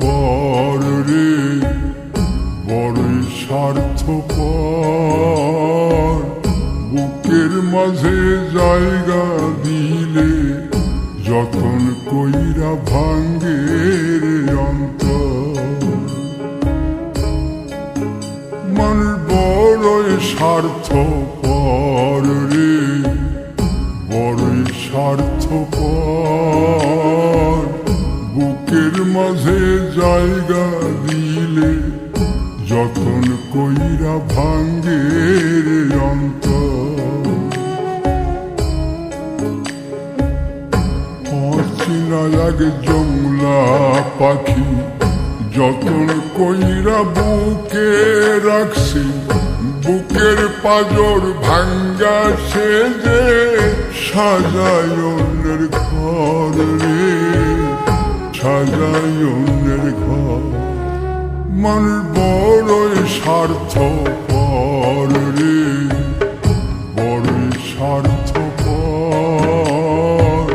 পর রে। বড়ই স্বার্থ বুকের মাঝে জায়গা দিলে যতন কইরা ভাঙ্গে রে অন্তর। মানুষ বড়ই স্বার্থ রে। বড়ই স্বার্থ পর বুকের মাঝে জায়গা দিলে যতন কইরা ভাঙ্গে অন্তর। অচিনা লাগে জংলা পাখি, যতন কইরা বুকে রাখছি, বুকের পাজর ভাঙ্গা সে যে সাজায় অন্যের ঘর রে। সাজায় অন্যের ঘর মানুষ বড়ই স্বার্থ পর রে বড়ই স্বার্থ পর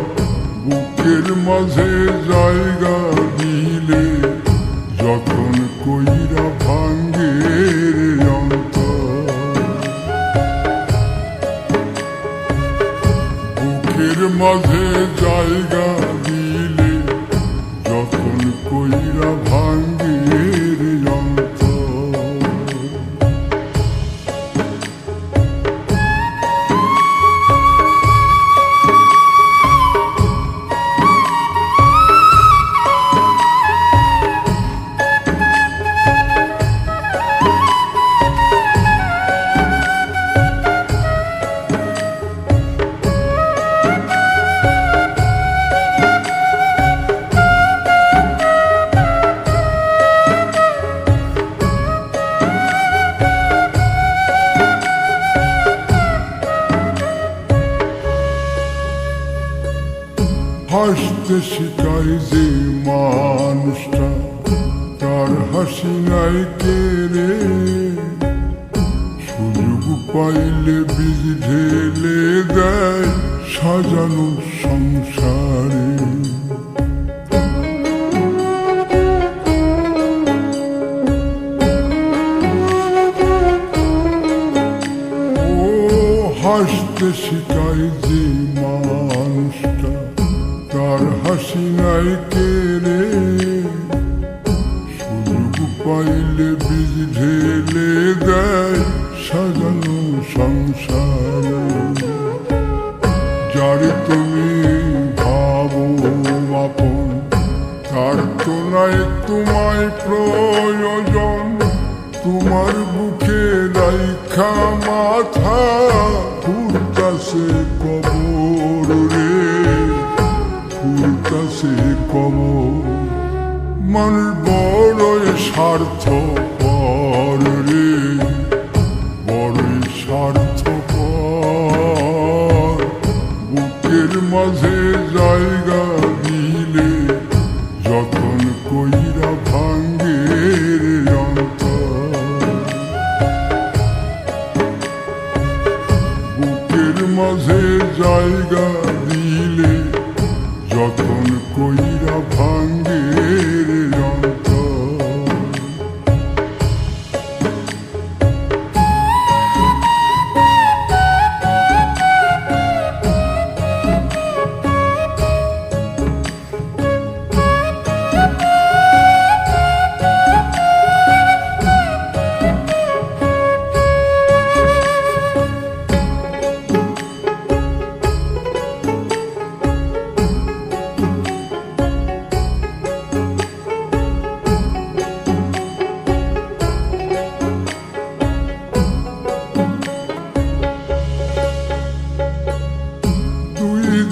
বুকের মাঝে জায়গা দিলে যতন কইরা ভাঙ্গে রে অন্তর। বুকের মাঝে জায়গা হাসতে শিখায় যে মানুষটা, তার হাসি নাই কেড়ে। সুযোগ পাইলে বীজ ঢেলে দেয় সাজানো সংসারে। ও হাসতে শিখায় যে নাই কেড়ে সুযোগ পাইলে বীজ সংসার। যারে তুমি ভাবো আপন, তার তো নাই প্রয়োজন। তোমার বুকে রাইখা মাথা ঘুরতাছে কবর রে কবর মানুষ বড়ই স্বার্থ পর রে। স্বার্থ পর বুকের মাঝে জায়গা দিলে যতন কইরা ভাঙ্গে রে অন্তর। বুকের মাঝে জায়গা দিলে যতন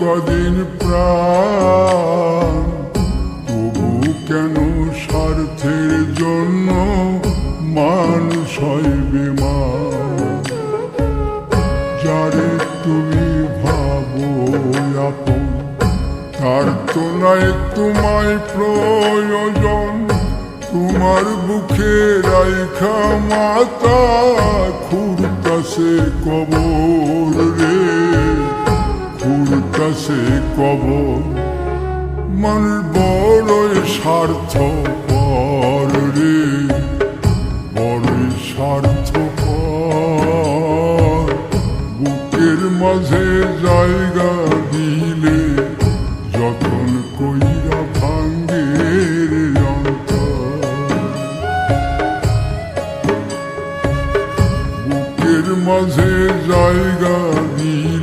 কদিন প্রাণ, তবু কেন স্বার্থের জন্য মানুষ হয় যারে তুমি ভাবো আপন, তার তো নাই তোমায় প্রয়োজন। তোমার বুকে রাইখা মাতা খুঁড়তাছে কবর রে খুঁড়তাছে কবর, মানুষ বড়ই স্বার্থ পর রে স্বার্থ পর বুকের মাঝে জায়গা দিলে যখন কইরা ভাঙ্গে বুকের মাঝে জায়গা দিলে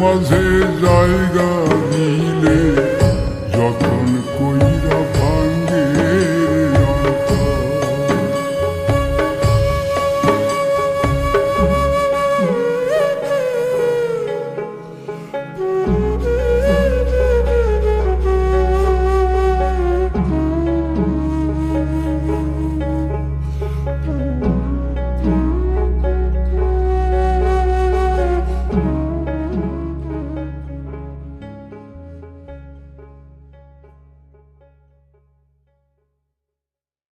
মাঝে জায়গা দিলে যখন কইরা ভাঙ্গে অন্তর।